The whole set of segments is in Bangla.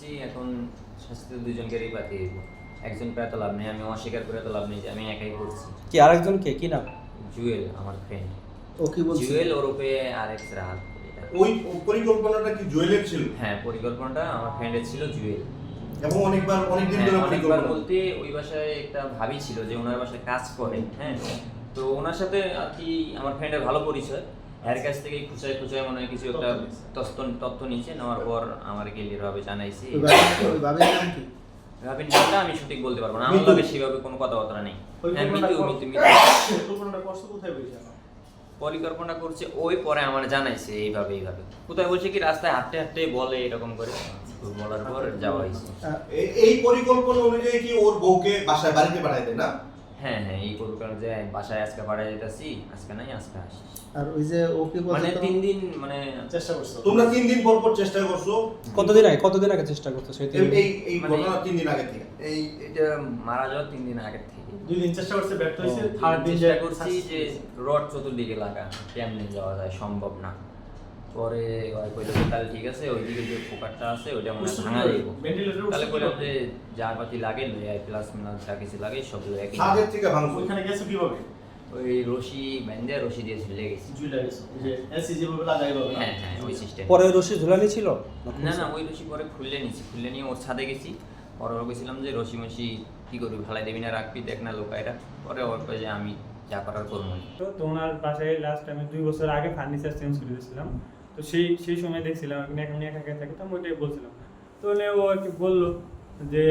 করছি এখন শাস্তি দুজনকেই পাঠিয়ে দিব। একজন তো লাভ নেই আমি অস্বীকার করে তো লাভ নেই যে আমি একাই করছি। কি আরেকজন কে? কি নাম? জুয়েল আমার ফ্রেন্ড ও কি বলছে? জুয়েল ওরূপে আরেক রাহাত ওই পরিকল্পনাটা কি জুয়েলের ছিল? হ্যাঁ পরিকল্পনাটা আমার ফ্রেন্ডের ছিল জুয়েল। এবং অনেকবার অনেকদিন হ্যাঁ, ধরে অনেকবার বলতে ওই বাসায় একটা ভাবি ছিল যে ওনার বাসায় কাজ করে হ্যাঁ। তো ওনার সাথে আর কি আমার ফ্রেন্ডের ভালো পরিচয়। এর কাছ থেকে খুচায় খুচায় মনে হয় কিছু একটা তথ্য তথ্য নিচে নেওয়ার পর আমার ক্লিয়ার ভাবে জানাইছি। ভাবির নামটা আমি সঠিক বলতে পারব না। আমার। লগে সেভাবে কোনো কথাবার্তা নেই। হ্যাঁ মিতু মিতু মিতু। পরিকল্পনা করছে ওই পরে আমার জানাইছে এইভাবে এইভাবে। কোথায় বলছে কি রাস্তায় হাঁটতে হাঁটতে বলে এরকম করে। বলার পর যাওয়া হয়েছে। এই পরিকল্পনা অনুযায়ী কি ওর বউকে বাসায় বাড়িতে পাঠাই দেয় না? হ্যাঁ হ্যাঁ এই যে বাসায় আজকে যেতেছি আজকে নাই আজকে আসিস। আর ওই যে ও কি বলছে মানে তিন দিন মানে চেষ্টা করছ? তোমরা তিন দিন পর পর চেষ্টা করছ? কতদিন আগে কতদিন আগে চেষ্টা করতো সেই তিন এই- এই মানে- ঘটনা তিন দিন আগে থেকে। এই এটা মারা যাওয়ার তিন দিন আগের থেকে। দুই দিন চেষ্টা করছে ব্যর্থ হয়েছে। থার্ড দিন চেষ্টা করছি যে রড চতুর্দিকে লাগা কেমনে যাওয়া যায় সম্ভব না। পরে ওই কইলো যে তাহলে ঠিক আছে ওইদিকে যে পোকারটা আছে ওইটা মনে ভাঙা তাহলে কইলাম যে যা পাতি লাগে লই আই প্লাস মিনাল যা কিছু লাগে সব লই একই আগের থেকে ভাঙছো ওইখানে গেছো কীভাবে? ওই রশি বান্ধে রশি দিয়ে ঝুলে গেছি। জুইলা গেছো। যে এসি যেভাবে লাগাই পাবে হ্যাঁ হ্যাঁ ওই সিস্টেম পরে রশি ঝুলানি ছিল? না না ওই রশি পরে খুললে নিছি খুললে নিয়ে ওর ছাদে গেছি। পরে ওর কইছিলাম যে রশি মশি কি করবি ভালাই দেবি না রাখবি দেখ না লোকাইরা পরে ওর যে আমি যা করার করব না। তো তো ওনার বাসায় লাস্ট আমি দুই বছর আগে ফার্নিচার চেঞ্জ করে দিয়েছিলাম। তো সেই সেই সময় দেখছিলাম এখানে এখন একা একা থাকে তো আমি ওইটাই বলছিলাম। তো উনি ও আর কি বলল যে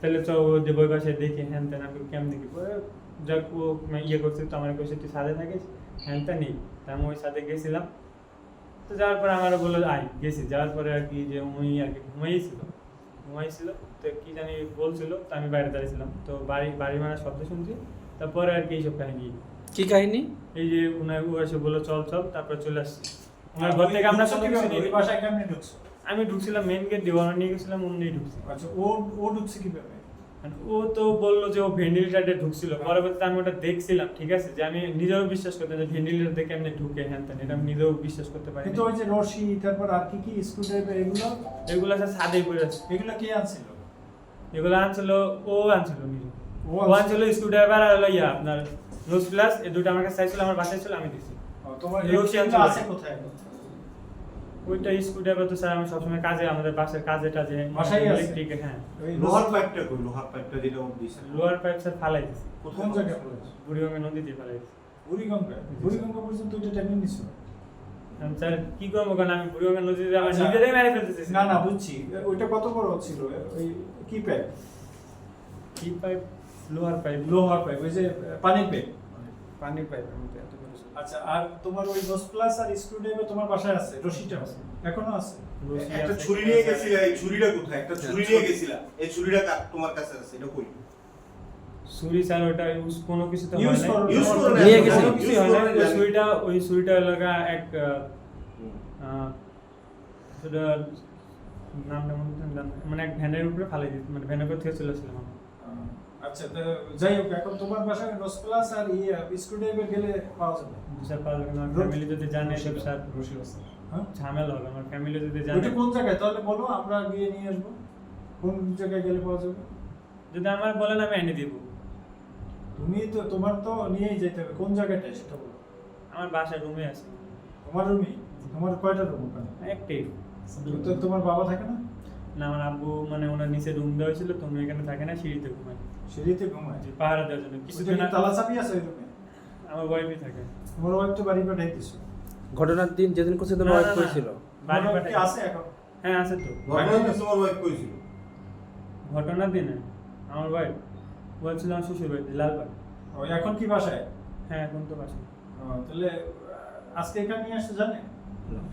তাহলে চ ও যে বই বাসায় দেখি হ্যান তেন আমি কেমন দেখি যাক ও ইয়ে করছে তো আমার কইছে তুই সাথে থাকিস হ্যান তা নেই। তা আমি ওই সাথে গেছিলাম। তো যাওয়ার পরে আমার বলল আই গেছি। যাওয়ার পরে আর কি যে উনি আর কি ঘুমাইছিল ঘুমাইছিল তো কি জানি বলছিল তো আমি বাইরে দাঁড়িয়েছিলাম। তো বাড়ি বাড়ি মানে শব্দ শুনছি তারপরে আর কি এইসব কাহিনী। কি কাহিনী? এই যে উনার ও এসে বলল চল চল তারপরে চলে আসছি। ওনার ঘর থেকে আমরা কোনো কিছু নিয়ে বাসায় কেমনে ঢুকছো? আমি ঢুকছিলাম মেন গেট দিয়ে নিয়ে গেছিলাম উনি ঢুকছি। আচ্ছা ও ও ঢুকছে কীভাবে? আর ও তো বলল যে ও ভেন্টিলেটারে ঢুকছিল। পরবর্তীতে আমি ওটা দেখছিলাম ঠিক আছে? যে আমি নিজেও বিশ্বাস করতে যে ভেন্টিলেটার দেখে এমনি ঢুকে হ্যান তেন এটা আমি নিজেও বিশ্বাস করতে পারি কিন্তু ওই যে রশি তারপর আর কি কি স্ক্রু ড্রাইভার এগুলো? এগুলো আছে ছাদেই পড়ে আছে। এগুলো কে আনছিল? এগুলো আনছিল ও আনছিল নিজে। ও আনছিল। স্ক্রু ড্রাইভার আর হলো ইয়া আপনার নোজ প্লাস এই দুটো আমার কাছে চাইছিল আমার বাসায় ছিল আমি দিছি। তোমার। আছে কোথায়? ওইটা স্ক্রু ড্রাইভার তো স্যার আমি সবসময় কাজে আমাদের বাসার কাজে টাজে আছে? ইলেকট্রিক হ্যাঁ। লোহার পাইপটা কই? লোহার পাইপটা যেটা ও দিছে লোয়ার পাইপ স্যার ফালাই দিছি কোন জায়গায় পড়েছে বুড়িগঙ্গা নদীতে ফালাই দিছি বুড়িগঙ্গা বুড়িগঙ্গা পর্যন্ত ওইটা টেনে নিছো স্যার কি করব কারণ আমি বুড়িগঙ্গা নদীতে আমার আচ্ছা। নিজেরাই মেরে ফেলতেছি না না বুঝছি। ওইটা কত বড় ছিল? ওই কি পাইপ কি পাইপ লোহার পাইপ লোহার পাইপ ওই যে পানির পাইপ পানির পাইপ আমি এত করে আচ্ছা আর তোমার ওই দশ প্লাস আর স্ক্রু ড্রাইভার তোমার বাসায় আছে? রশিটা আছে? এখনও আছে? একটা ছুরি নিয়ে গেছিলা এই ছুরিটা কোথায়? একটা ছুরি নিয়ে গেছিলা। এই ছুরিটা কার- তোমার কাছে আছে এটা কই? ছুরি স্যার ওটা ইউজ কোনো কিছু তো হয় না করো- নিয়ে গেছে। কিছু হয় না। ওই ছুরিটা ওই ছুরিটা লাগা এক সেটা নামটা মনে মানে এক ভ্যানের উপরে ফালাই দিত মানে ভ্যানের উপর থেকে চলে আসছিলাম আমি। আচ্ছা তো যাই হোক এখন তোমার বাসায় প্লাস আর ইয়ে স্ক্রু ড্রাইভার গেলে পাওয়া যাবে? স্যার পারলে কিন্তু আমার ফ্যামিলি যদি জানে সব স্যার রশি আছে হ্যাঁ? ঝামেলা হবে আমার ফ্যামিলি যদি জানে। ওইটা কোন জায়গায়? তাহলে বলো আমরা গিয়ে নিয়ে আসব। কোন জায়গায় গেলে পাওয়া যাবে? যদি আমার বলেন আমি এনে দিব। তুমি তো তোমার তো নিয়েই যেতে হবে। কোন জায়গাটা সেটা বলো। আমার বাসায় রুমে আছে। তোমার রুমই তোমার কয়টা রুম ওখানে? একটাই। তো তোমার বাবা থাকে না? না আমার আব্বু মানে ওনার নিচে রুম দেওয়া ছিল তো উনি এখানে থাকে না সিঁড়িতে ঘুমায় সিঁড়িতে ঘুমায়? যে পাহারা দেওয়ার জন্য। কিছুদিন তালা চাবি আছে রুমে? আমার ওয়াইফই থাকে। তোমার ওয়াইফ তো বাড়ি পাঠাই দিছো ঘটনার দিন যেদিন করছে তোমার ওয়াইফ না। করেছিল? বাড়ি পাঠাই- আছে এখন? হ্যাঁ আছে তো। ঘটনাটা তোমার ওয়াইফ কইছিল ঘটনার দিনে আমার ওয়াইফ বলছিল আমার শ্বশুর বাড়িতে লালবাগ। এখন কি বাসায়? হ্যাঁ এখন তো বাসা ও, তাহলে আজকে এখানে নিয়ে আসতে জানে?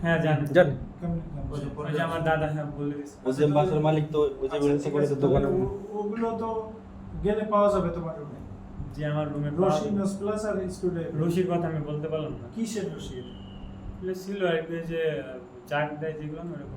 হ্যাঁ জানি। জানি। ওই যে আমার দাদা হ্যাঁ বলে দিচ্ছে ওই যে বাসার মালিক তো ওই যে আচ্ছা, করেছে দোকানে ওগুলো তো গেলে পাওয়া যাবে তোমার রুমে যে আমার রুমে রশি নস প্লাস আর স্ক্রু রশির কথা আমি বলতে পারলাম না। কিসের রশি এটা? ছিল আর কি যে জাগ দেয় যেগুলো ওরকম